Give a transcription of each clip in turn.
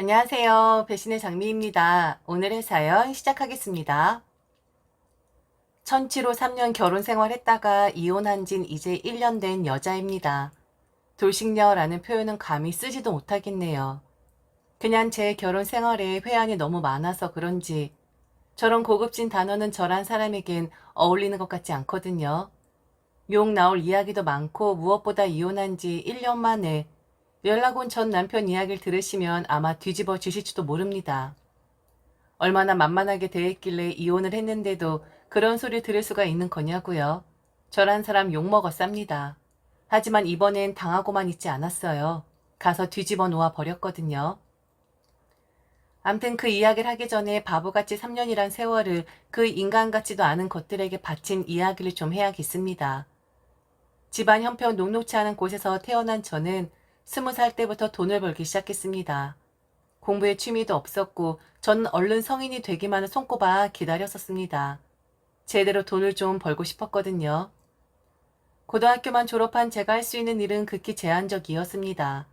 안녕하세요. 배신의 장미입니다. 오늘의 사연 시작하겠습니다. 천치로 3년 결혼 생활했다가 이혼한 진 이제 1년 된 여자입니다. 돌싱녀라는 표현은 감히 쓰지도 못하겠네요. 그냥 제 결혼 생활에 회한이 너무 많아서 그런지 저런 고급진 단어는 저란 사람에겐 어울리는 것 같지 않거든요. 욕 나올 이야기도 많고 무엇보다 이혼한 지 1년 만에 연락 온 전 남편 이야기를 들으시면 아마 뒤집어 주실지도 모릅니다. 얼마나 만만하게 대했길래 이혼을 했는데도 그런 소리 들을 수가 있는 거냐고요. 저란 사람 욕먹어 쌉니다. 하지만 이번엔 당하고만 있지 않았어요. 가서 뒤집어 놓아 버렸거든요. 암튼 그 이야기를 하기 전에 바보같이 3년이란 세월을 그 인간 같지도 않은 것들에게 바친 이야기를 좀 해야겠습니다. 집안 형편 녹록치 않은 곳에서 태어난 저는 스무 살 때부터 돈을 벌기 시작했습니다. 공부에 취미도 없었고 전 얼른 성인이 되기만을 손꼽아 기다렸었습니다. 제대로 돈을 좀 벌고 싶었거든요. 고등학교만 졸업한 제가 할 수 있는 일은 극히 제한적이었습니다.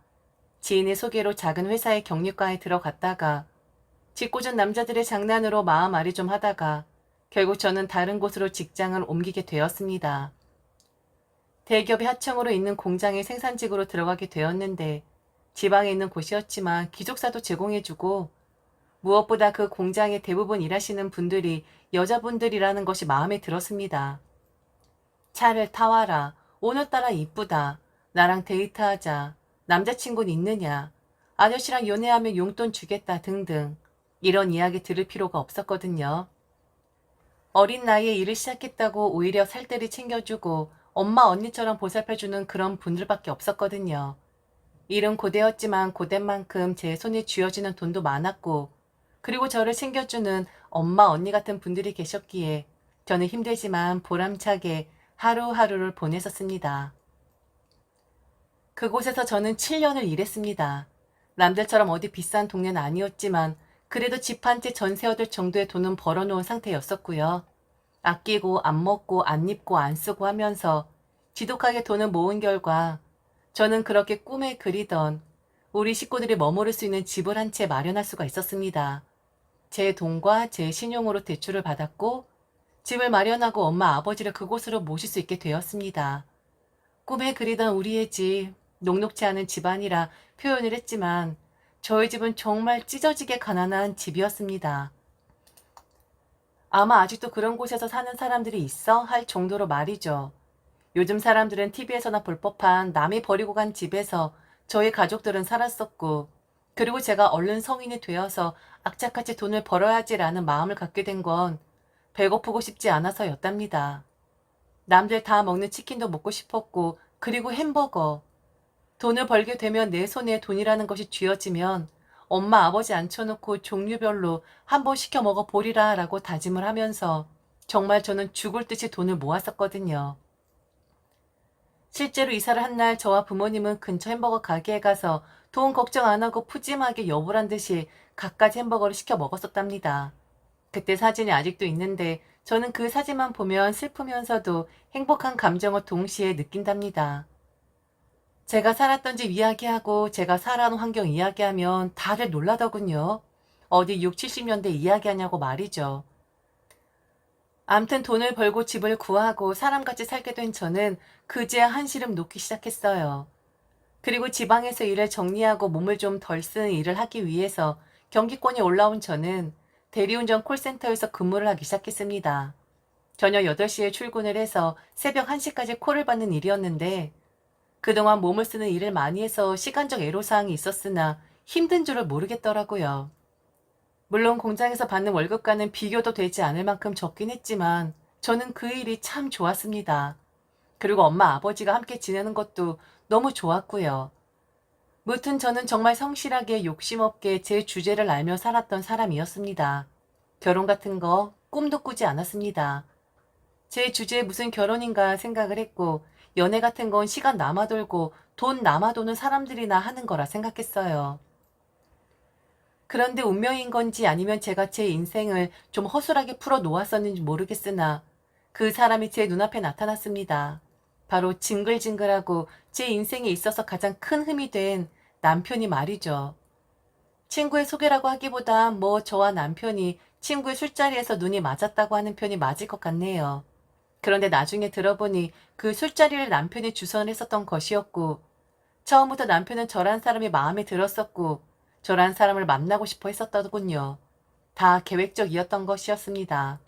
지인의 소개로 작은 회사의 경리과에 들어갔다가 짓궂은 남자들의 장난으로 마음 아리 좀 하다가 결국 저는 다른 곳으로 직장을 옮기게 되었습니다. 대기업의 하청으로 있는 공장의 생산직으로 들어가게 되었는데 지방에 있는 곳이었지만 기숙사도 제공해주고 무엇보다 그 공장에 대부분 일하시는 분들이 여자분들이라는 것이 마음에 들었습니다. 차를 타와라. 오늘따라 이쁘다. 나랑 데이트하자. 남자친구는 있느냐. 아저씨랑 연애하면 용돈 주겠다 등등. 이런 이야기 들을 필요가 없었거든요. 어린 나이에 일을 시작했다고 오히려 살뜰히 챙겨주고 엄마 언니처럼 보살펴주는 그런 분들밖에 없었거든요. 일은 고되었지만 고된 만큼 제 손에 쥐어지는 돈도 많았고 그리고 저를 챙겨주는 엄마 언니 같은 분들이 계셨기에 저는 힘들지만 보람차게 하루하루를 보냈었습니다. 그곳에서 저는 7년을 일했습니다. 남들처럼 어디 비싼 동네는 아니었지만 그래도 집 한 채 전세 얻을 정도의 돈은 벌어놓은 상태였었고요. 아끼고 안 먹고 안 입고 안 쓰고 하면서 지독하게 돈을 모은 결과 저는 그렇게 꿈에 그리던 우리 식구들이 머무를 수 있는 집을 한 채 마련할 수가 있었습니다. 제 돈과 제 신용으로 대출을 받았고 집을 마련하고 엄마 아버지를 그곳으로 모실 수 있게 되었습니다. 꿈에 그리던 우리의 집, 녹록지 않은 집안이라 표현을 했지만 저희 집은 정말 찢어지게 가난한 집이었습니다. 아마 아직도 그런 곳에서 사는 사람들이 있어 할 정도로 말이죠. 요즘 사람들은 TV에서나 볼 법한 남이 버리고 간 집에서 저희 가족들은 살았었고, 그리고 제가 얼른 성인이 되어서 악착같이 돈을 벌어야지라는 마음을 갖게 된 건 배고프고 싶지 않아서였답니다. 남들 다 먹는 치킨도 먹고 싶었고, 그리고 햄버거. 돈을 벌게 되면 내 손에 돈이라는 것이 쥐어지면 엄마 아버지 앉혀놓고 종류별로 한번 시켜 먹어 보리라 라고 다짐을 하면서 정말 저는 죽을 듯이 돈을 모았었거든요. 실제로 이사를 한 날 저와 부모님은 근처 햄버거 가게에 가서 돈 걱정 안 하고 푸짐하게 여부란 듯이 갖가지 햄버거를 시켜 먹었었답니다. 그때 사진이 아직도 있는데 저는 그 사진만 보면 슬프면서도 행복한 감정을 동시에 느낀답니다. 제가 살았던 집 이야기하고 제가 살아온 환경 이야기하면 다들 놀라더군요. 어디 6, 70년대 이야기하냐고 말이죠. 암튼 돈을 벌고 집을 구하고 사람같이 살게 된 저는 그제야 한시름 놓기 시작했어요. 그리고 지방에서 일을 정리하고 몸을 좀 덜 쓰는 일을 하기 위해서 경기권에 올라온 저는 대리운전 콜센터에서 근무를 하기 시작했습니다. 저녁 8시에 출근을 해서 새벽 1시까지 콜을 받는 일이었는데 그동안 몸을 쓰는 일을 많이 해서 시간적 애로사항이 있었으나 힘든 줄을 모르겠더라고요. 물론 공장에서 받는 월급과는 비교도 되지 않을 만큼 적긴 했지만 저는 그 일이 참 좋았습니다. 그리고 엄마 아버지가 함께 지내는 것도 너무 좋았고요. 무튼 저는 정말 성실하게 욕심 없게 제 주제를 알며 살았던 사람이었습니다. 결혼 같은 거 꿈도 꾸지 않았습니다. 제 주제에 무슨 결혼인가 생각을 했고 연애 같은 건 시간 남아돌고 돈 남아도는 사람들이나 하는 거라 생각했어요. 그런데 운명인 건지 아니면 제가 제 인생을 좀 허술하게 풀어 놓았었는지 모르겠으나 그 사람이 제 눈앞에 나타났습니다. 바로 징글징글하고 제 인생에 있어서 가장 큰 흠이 된 남편이 말이죠. 친구의 소개라고 하기보다 뭐 저와 남편이 친구의 술자리에서 눈이 맞았다고 하는 편이 맞을 것 같네요. 그런데 나중에 들어보니 그 술자리를 남편이 주선을 했었던 것이었고, 처음부터 남편은 저란 사람이 마음에 들었었고, 저란 사람을 만나고 싶어 했었더군요. 다 계획적이었던 것이었습니다.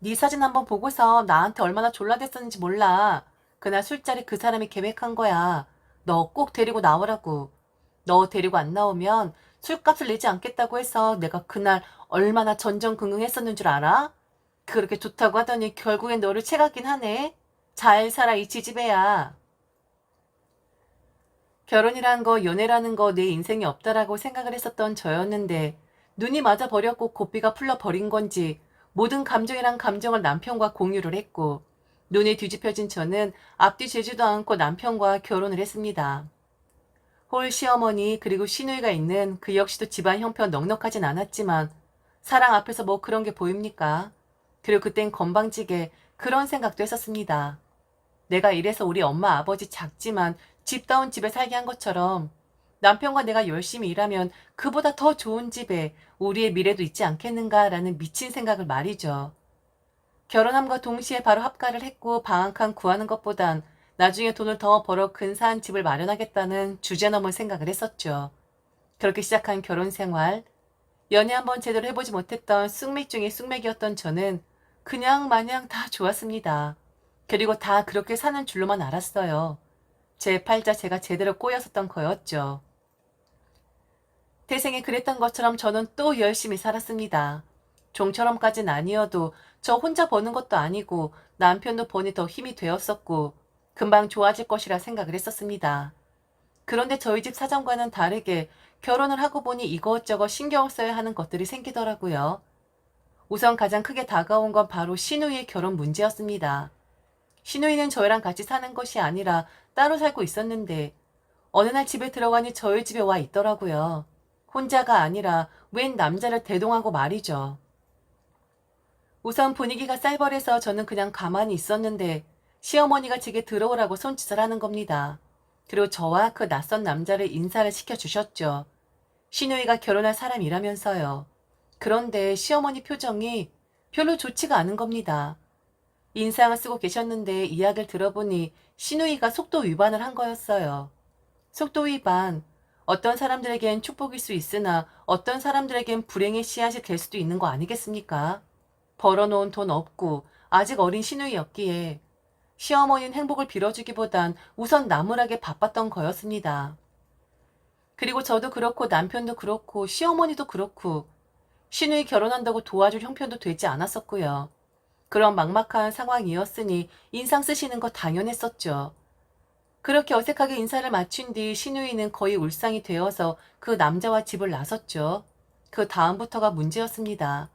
네 사진 한번 보고서 나한테 얼마나 졸라댔었는지 몰라. 그날 술자리 그 사람이 계획한 거야. 너 꼭 데리고 나오라고. 너 데리고 안 나오면 술값을 내지 않겠다고 해서 내가 그날 얼마나 전전긍긍했었는 줄 알아? 그렇게 좋다고 하더니 결국엔 너를 채갔긴 하네. 잘 살아 이 지지배야. 결혼이란 거, 연애라는 거 내 인생에 없다라고 생각을 했었던 저였는데 눈이 맞아 버렸고 고삐가 풀려 버린 건지 모든 감정이란 감정을 남편과 공유를 했고 눈이 뒤집혀진 저는 앞뒤 재지도 않고 남편과 결혼을 했습니다. 홀 시어머니 그리고 시누이가 있는 그 역시도 집안 형편 넉넉하진 않았지만 사랑 앞에서 뭐 그런 게 보입니까? 그리고 그땐 건방지게 그런 생각도 했었습니다. 내가 이래서 우리 엄마 아버지 작지만 집다운 집에 살게 한 것처럼 남편과 내가 열심히 일하면 그보다 더 좋은 집에 우리의 미래도 있지 않겠는가라는 미친 생각을 말이죠. 결혼함과 동시에 바로 합가를 했고 방한칸 구하는 것보단 나중에 돈을 더 벌어 근사한 집을 마련하겠다는 주제 넘은 생각을 했었죠. 그렇게 시작한 결혼 생활, 연애 한번 제대로 해보지 못했던 쑥맥 중의 쑥맥이었던 저는 그냥 마냥 다 좋았습니다. 그리고 다 그렇게 사는 줄로만 알았어요. 제 팔자 제가 제대로 꼬였었던 거였죠. 태생에 그랬던 것처럼 저는 또 열심히 살았습니다. 종처럼까진 아니어도 저 혼자 버는 것도 아니고 남편도 버니 더 힘이 되었었고 금방 좋아질 것이라 생각을 했었습니다. 그런데 저희 집 사정과는 다르게 결혼을 하고 보니 이것저것 신경을 써야 하는 것들이 생기더라고요. 우선 가장 크게 다가온 건 바로 신우이의 결혼 문제였습니다. 신우이는 저희랑 같이 사는 것이 아니라 따로 살고 있었는데 어느 날 집에 들어가니 저희 집에 와 있더라고요. 혼자가 아니라 웬 남자를 대동하고 말이죠. 우선 분위기가 쌀벌해서 저는 그냥 가만히 있었는데 시어머니가 제게 들어오라고 손짓을 하는 겁니다. 그리고 저와 그 낯선 남자를 인사를 시켜주셨죠. 신우이가 결혼할 사람이라면서요. 그런데 시어머니 표정이 별로 좋지가 않은 겁니다. 인상을 쓰고 계셨는데 이야기를 들어보니 신우이가 속도 위반을 한 거였어요. 속도 위반. 어떤 사람들에겐 축복일 수 있으나 어떤 사람들에겐 불행의 씨앗이 될 수도 있는 거 아니겠습니까? 벌어놓은 돈 없고 아직 어린 신우이였기에 시어머니는 행복을 빌어주기보단 우선 나무라게 바빴던 거였습니다. 그리고 저도 그렇고 남편도 그렇고 시어머니도 그렇고 신우이 결혼한다고 도와줄 형편도 되지 않았었고요. 그런 막막한 상황이었으니 인상 쓰시는 거 당연했었죠. 그렇게 어색하게 인사를 맞춘 뒤 신우이는 거의 울상이 되어서 그 남자와 집을 나섰죠. 그 다음부터가 문제였습니다.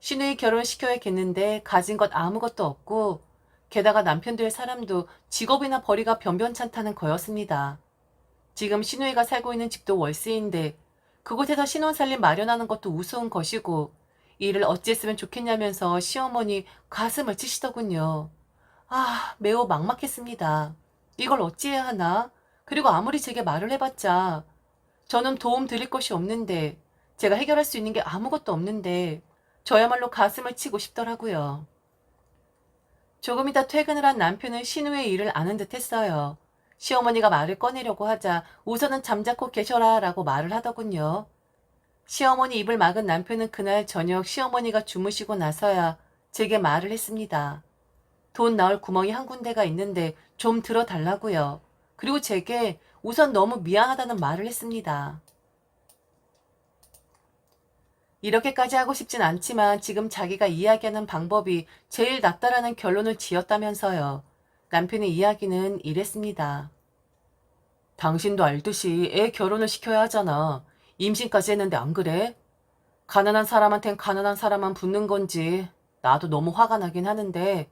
신우이 결혼시켜야겠는데 가진 것 아무것도 없고 게다가 남편 될 사람도 직업이나 벌이가 변변찮다는 거였습니다. 지금 신우이가 살고 있는 집도 월세인데 그곳에서 신혼살림 마련하는 것도 우스운 것이고 일을 어찌했으면 좋겠냐면서 시어머니 가슴을 치시더군요. 아, 매우 막막했습니다. 이걸 어찌해야 하나? 그리고 아무리 제게 말을 해봤자 저는 도움 드릴 것이 없는데 제가 해결할 수 있는 게 아무것도 없는데 저야말로 가슴을 치고 싶더라고요. 조금 이따 퇴근을 한 남편은 신우의 일을 아는 듯 했어요. 시어머니가 말을 꺼내려고 하자 우선은 잠자코 계셔라 라고 말을 하더군요. 시어머니 입을 막은 남편은 그날 저녁 시어머니가 주무시고 나서야 제게 말을 했습니다. 돈 나올 구멍이 한 군데가 있는데 좀 들어달라고요. 그리고 제게 우선 너무 미안하다는 말을 했습니다. 이렇게까지 하고 싶진 않지만 지금 자기가 이야기하는 방법이 제일 낫다라는 결론을 지었다면서요. 남편의 이야기는 이랬습니다. 당신도 알듯이 애 결혼을 시켜야 하잖아. 임신까지 했는데 안 그래? 가난한 사람한텐 가난한 사람만 붙는 건지 나도 너무 화가 나긴 하는데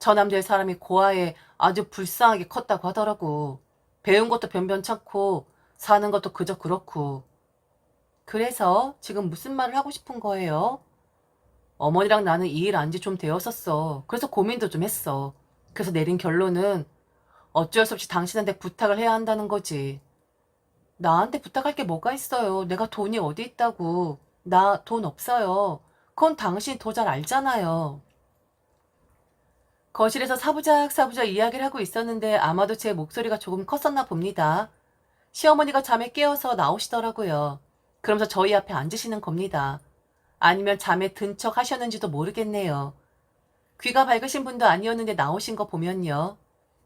저남될 사람이 고아에 아주 불쌍하게 컸다고 하더라고. 배운 것도 변변찮고 사는 것도 그저 그렇고. 그래서 지금 무슨 말을 하고 싶은 거예요? 어머니랑 나는 이 일 안 지 좀 되었었어. 그래서 고민도 좀 했어. 그래서 내린 결론은 어쩔 수 없이 당신한테 부탁을 해야 한다는 거지. 나한테 부탁할 게 뭐가 있어요. 내가 돈이 어디 있다고. 나 돈 없어요. 그건 당신이 더 잘 알잖아요. 거실에서 사부작 사부작 이야기를 하고 있었는데 아마도 제 목소리가 조금 컸었나 봅니다. 시어머니가 잠에 깨어서 나오시더라고요. 그러면서 저희 앞에 앉으시는 겁니다. 아니면 잠에 든 척 하셨는지도 모르겠네요. 귀가 밝으신 분도 아니었는데 나오신 거 보면요.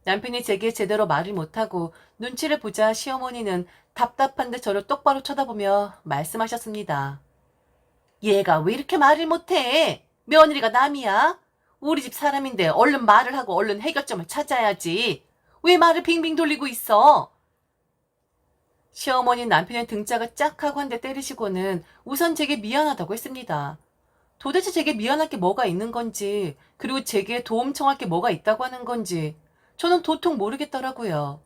남편이 제게 제대로 말을 못하고 눈치를 보자 시어머니는 답답한 듯 저를 똑바로 쳐다보며 말씀하셨습니다. 얘가 왜 이렇게 말을 못해? 며느리가 남이야? 우리 집 사람인데 얼른 말을 하고 얼른 해결점을 찾아야지. 왜 말을 빙빙 돌리고 있어? 시어머니 남편의 등짝을 짝 하고 한 대 때리시고는 우선 제게 미안하다고 했습니다. 도대체 제게 미안할 게 뭐가 있는 건지, 그리고 제게 도움 청할 게 뭐가 있다고 하는 건지, 저는 도통 모르겠더라고요.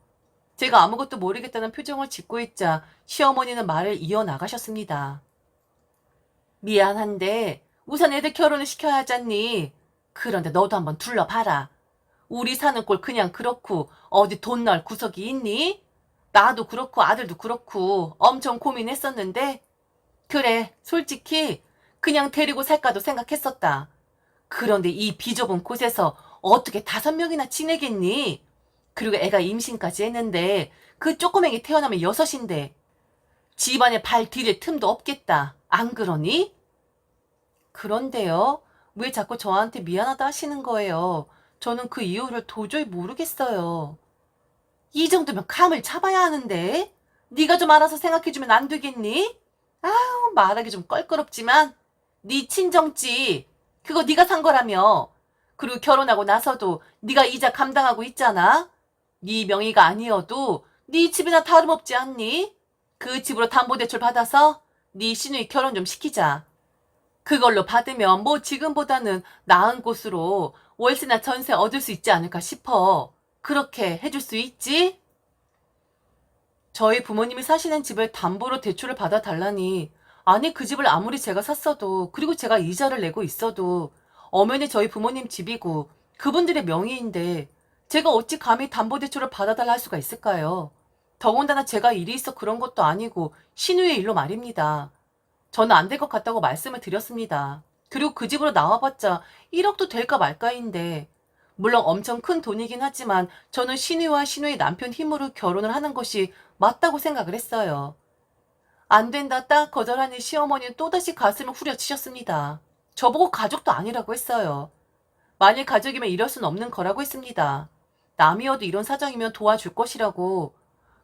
제가 아무것도 모르겠다는 표정을 짓고 있자 시어머니는 말을 이어나가셨습니다. 미안한데, 우선 애들 결혼을 시켜야 하잖니. 그런데 너도 한번 둘러봐라. 우리 사는 꼴 그냥 그렇고, 어디 돈 날 구석이 있니? 나도 그렇고 아들도 그렇고 엄청 고민했었는데 그래 솔직히 그냥 데리고 살까도 생각했었다. 그런데 이 비좁은 곳에서 어떻게 다섯 명이나 지내겠니? 그리고 애가 임신까지 했는데 그 조그맹이 태어나면 여섯인데 집안에 발 디딜 틈도 없겠다. 안 그러니? 그런데요. 왜 자꾸 저한테 미안하다 하시는 거예요? 저는 그 이유를 도저히 모르겠어요. 이 정도면 감을 잡아야 하는데 네가 좀 알아서 생각해주면 안 되겠니? 아우 말하기 좀 껄끄럽지만 네 친정집 그거 네가 산 거라며. 그리고 결혼하고 나서도 네가 이자 감당하고 있잖아. 네 명의가 아니어도 네 집이나 다름없지 않니? 그 집으로 담보대출 받아서 네 시누이 결혼 좀 시키자. 그걸로 받으면 뭐 지금보다는 나은 곳으로 월세나 전세 얻을 수 있지 않을까 싶어. 그렇게 해줄 수 있지? 저희 부모님이 사시는 집을 담보로 대출을 받아달라니 아니 그 집을 아무리 제가 샀어도 그리고 제가 이자를 내고 있어도 엄연히 저희 부모님 집이고 그분들의 명의인데 제가 어찌 감히 담보대출을 받아달라 할 수가 있을까요? 더군다나 제가 일이 있어 그런 것도 아니고 신우의 일로 말입니다. 저는 안 될 것 같다고 말씀을 드렸습니다. 그리고 그 집으로 나와봤자 1억도 될까 말까인데 물론 엄청 큰 돈이긴 하지만 저는 신우와 신우의 남편 힘으로 결혼을 하는 것이 맞다고 생각을 했어요. 안 된다 딱 거절하니 시어머니는 또다시 가슴을 후려치셨습니다. 저보고 가족도 아니라고 했어요. 만일 가족이면 이럴 순 없는 거라고 했습니다. 남이어도 이런 사정이면 도와줄 것이라고.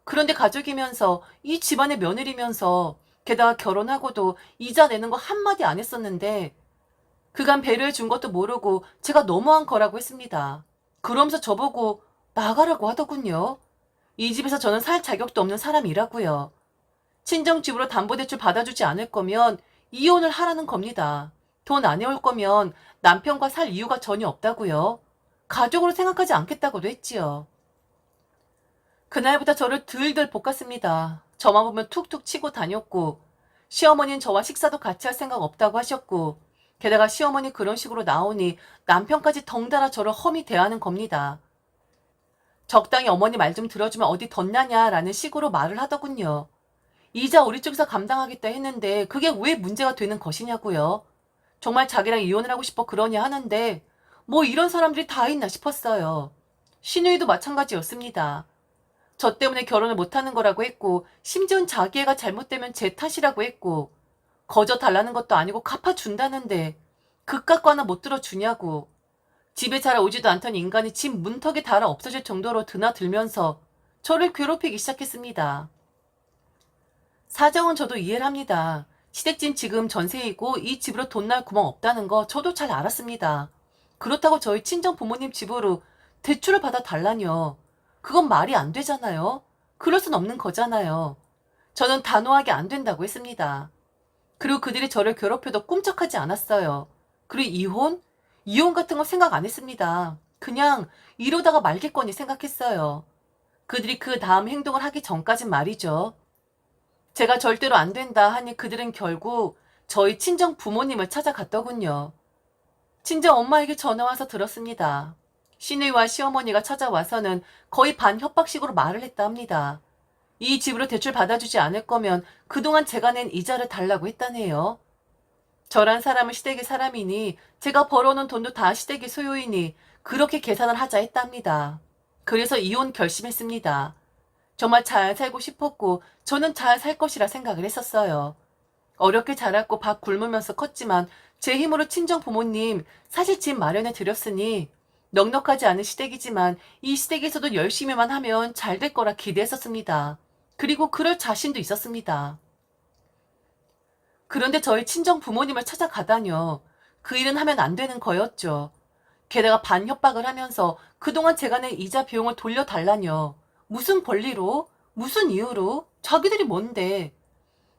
그런데 가족이면서 이 집안의 며느리면서 게다가 결혼하고도 이자 내는 거 한마디 안 했었는데 그간 배려해 준 것도 모르고 제가 너무한 거라고 했습니다. 그러면서 저보고 나가라고 하더군요. 이 집에서 저는 살 자격도 없는 사람이라고요. 친정집으로 담보대출 받아주지 않을 거면 이혼을 하라는 겁니다. 돈 안 해올 거면 남편과 살 이유가 전혀 없다고요. 가족으로 생각하지 않겠다고도 했지요. 그날부터 저를 들들 볶았습니다. 저만 보면 툭툭 치고 다녔고 시어머니는 저와 식사도 같이 할 생각 없다고 하셨고 게다가 시어머니 그런 식으로 나오니 남편까지 덩달아 저를 험히 대하는 겁니다. 적당히 어머니 말 좀 들어주면 어디 덧나냐라는 식으로 말을 하더군요. 이자 우리 쪽에서 감당하겠다 했는데 그게 왜 문제가 되는 것이냐고요. 정말 자기랑 이혼을 하고 싶어 그러냐 하는데 뭐 이런 사람들이 다 있나 싶었어요. 신우이도 마찬가지였습니다. 저 때문에 결혼을 못하는 거라고 했고 심지어는 자기 애가 잘못되면 제 탓이라고 했고 거저 달라는 것도 아니고 갚아준다는데 그깟 거 하나 못 들어주냐고 집에 잘 오지도 않던 인간이 집 문턱에 달아 없어질 정도로 드나들면서 저를 괴롭히기 시작했습니다. 사정은 저도 이해를 합니다. 시댁진 지금 전세이고 이 집으로 돈 날 구멍 없다는 거 저도 잘 알았습니다. 그렇다고 저희 친정 부모님 집으로 대출을 받아 달라뇨. 그건 말이 안 되잖아요. 그럴 순 없는 거잖아요. 저는 단호하게 안 된다고 했습니다. 그리고 그들이 저를 괴롭혀도 꿈쩍하지 않았어요. 그리고 이혼? 이혼 같은 거 생각 안 했습니다. 그냥 이러다가 말겠거니 생각했어요. 그들이 그 다음 행동을 하기 전까진 말이죠. 제가 절대로 안 된다 하니 그들은 결국 저희 친정 부모님을 찾아갔더군요. 친정 엄마에게 전화 와서 들었습니다. 시누이와 시어머니가 찾아와서는 거의 반협박식으로 말을 했다 합니다. 이 집으로 대출 받아주지 않을 거면 그동안 제가 낸 이자를 달라고 했다네요. 저란 사람은 시댁의 사람이니 제가 벌어놓은 돈도 다 시댁의 소유이니 그렇게 계산을 하자 했답니다. 그래서 이혼 결심했습니다. 정말 잘 살고 싶었고 저는 잘 살 것이라 생각을 했었어요. 어렵게 자랐고 밥 굶으면서 컸지만 제 힘으로 친정 부모님 사실 집 마련해 드렸으니 넉넉하지 않은 시댁이지만 이 시댁에서도 열심히만 하면 잘 될 거라 기대했었습니다. 그리고 그럴 자신도 있었습니다. 그런데 저희 친정 부모님을 찾아가다뇨. 그 일은 하면 안 되는 거였죠. 게다가 반협박을 하면서 그동안 제가 낸 이자 비용을 돌려달라뇨. 무슨 권리로? 무슨 이유로? 자기들이 뭔데?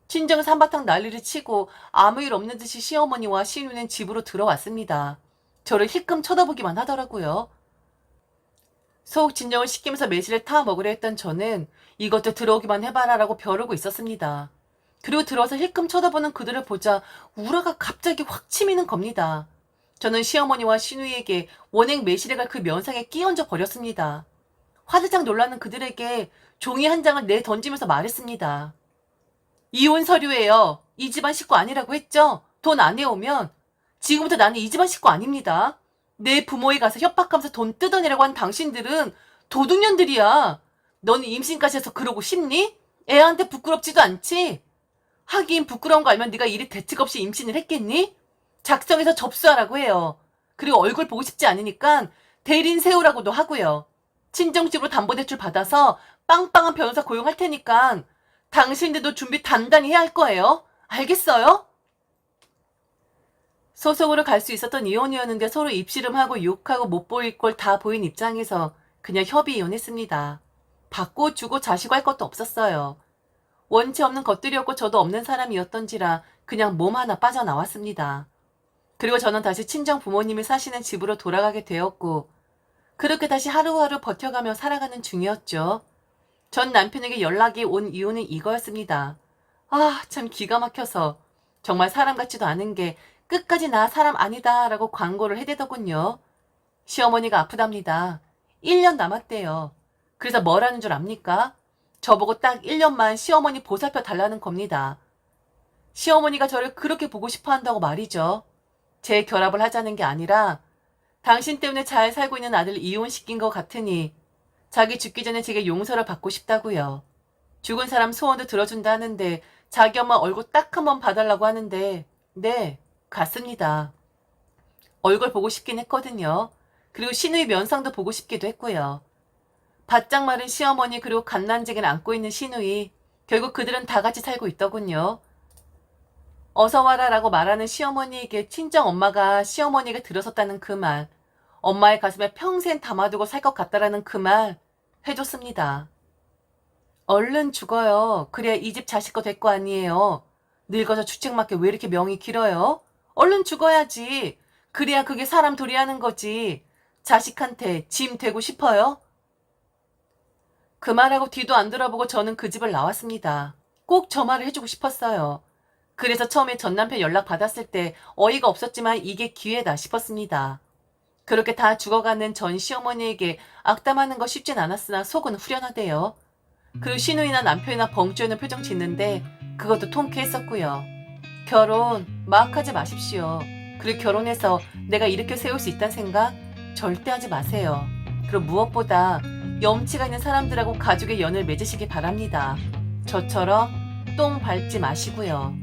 친정에서 한바탕 난리를 치고 아무 일 없는 듯이 시어머니와 시누는 집으로 들어왔습니다. 저를 힐끔 쳐다보기만 하더라고요. 속 진정을 시키면서 매실을 타 먹으려 했던 저는 이것도 들어오기만 해봐라라고 벼르고 있었습니다. 그리고 들어와서 힐끔 쳐다보는 그들을 보자 우라가 갑자기 확 치미는 겁니다. 저는 시어머니와 시누이에게 원액 매실에 갈 그 면상에 끼얹어 버렸습니다. 화들짝 놀라는 그들에게 종이 한 장을 내 던지면서 말했습니다. 이혼 서류예요. 이 집안 식구 아니라고 했죠? 돈 안 내오면 지금부터 나는 이 집안 식구 아닙니다. 내 부모에 가서 협박하면서 돈 뜯어내라고 한 당신들은 도둑년들이야. 너는 임신까지 해서 그러고 싶니? 애한테 부끄럽지도 않지? 하긴 부끄러운 거 알면 네가 이리 대책 없이 임신을 했겠니? 작성해서 접수하라고 해요. 그리고 얼굴 보고 싶지 않으니까 대리인 세우라고도 하고요. 친정집으로 담보대출 받아서 빵빵한 변호사 고용할 테니까 당신들도 준비 단단히 해야 할 거예요. 알겠어요? 소속으로 갈 수 있었던 이혼이었는데 서로 입씨름하고 욕하고 못 보일 걸 다 보인 입장에서 그냥 협의 이혼했습니다. 받고 주고 자시고 할 것도 없었어요. 원치 없는 것들이었고 저도 없는 사람이었던지라 그냥 몸 하나 빠져나왔습니다. 그리고 저는 다시 친정 부모님이 사시는 집으로 돌아가게 되었고 그렇게 다시 하루하루 버텨가며 살아가는 중이었죠. 전 남편에게 연락이 온 이유는 이거였습니다. 아, 참 기가 막혀서 정말 사람 같지도 않은 게 끝까지 나 사람 아니다 라고 광고를 해대더군요. 시어머니가 아프답니다. 1년 남았대요. 그래서 뭐라는 줄 압니까? 저보고 딱 1년만 시어머니 보살펴 달라는 겁니다. 시어머니가 저를 그렇게 보고 싶어 한다고 말이죠. 제 결합을 하자는 게 아니라 당신 때문에 잘 살고 있는 아들 이혼시킨 것 같으니 자기 죽기 전에 제게 용서를 받고 싶다고요. 죽은 사람 소원도 들어준다 하는데 자기 엄마 얼굴 딱 한 번 봐달라고 하는데 네 갔습니다. 얼굴 보고 싶긴 했거든요. 그리고 신우의 면상도 보고 싶기도 했고요. 바짝 마른 시어머니 그리고 갓난쟁이를 안고 있는 신우이 결국 그들은 다 같이 살고 있더군요. 어서 와라라고 말하는 시어머니에게 친정 엄마가 시어머니에게 들어섰다는 그 말, 엄마의 가슴에 평생 담아두고 살 것 같다라는 그 말 해줬습니다. 얼른 죽어요. 그래야 이 집 자식 거 될 거 아니에요. 늙어서 주책맞게 왜 이렇게 명이 길어요? 얼른 죽어야지. 그래야 그게 사람 도리 하는 거지. 자식한테 짐 되고 싶어요? 그 말하고 뒤도 안 돌아보고 저는 그 집을 나왔습니다. 꼭 저 말을 해주고 싶었어요. 그래서 처음에 전 남편 연락 받았을 때 어이가 없었지만 이게 기회다 싶었습니다. 그렇게 다 죽어가는 전 시어머니에게 악담하는 거 쉽진 않았으나 속은 후련하대요. 그리고 신우이나 남편이나 벙쭈는 표정 짓는데 그것도 통쾌했었고요. 결혼 막 하지 마십시오. 그리고 결혼해서 내가 이렇게 세울 수 있다는 생각 절대 하지 마세요. 그리고 무엇보다 염치가 있는 사람들하고 가족의 연을 맺으시기 바랍니다. 저처럼 똥 밟지 마시고요.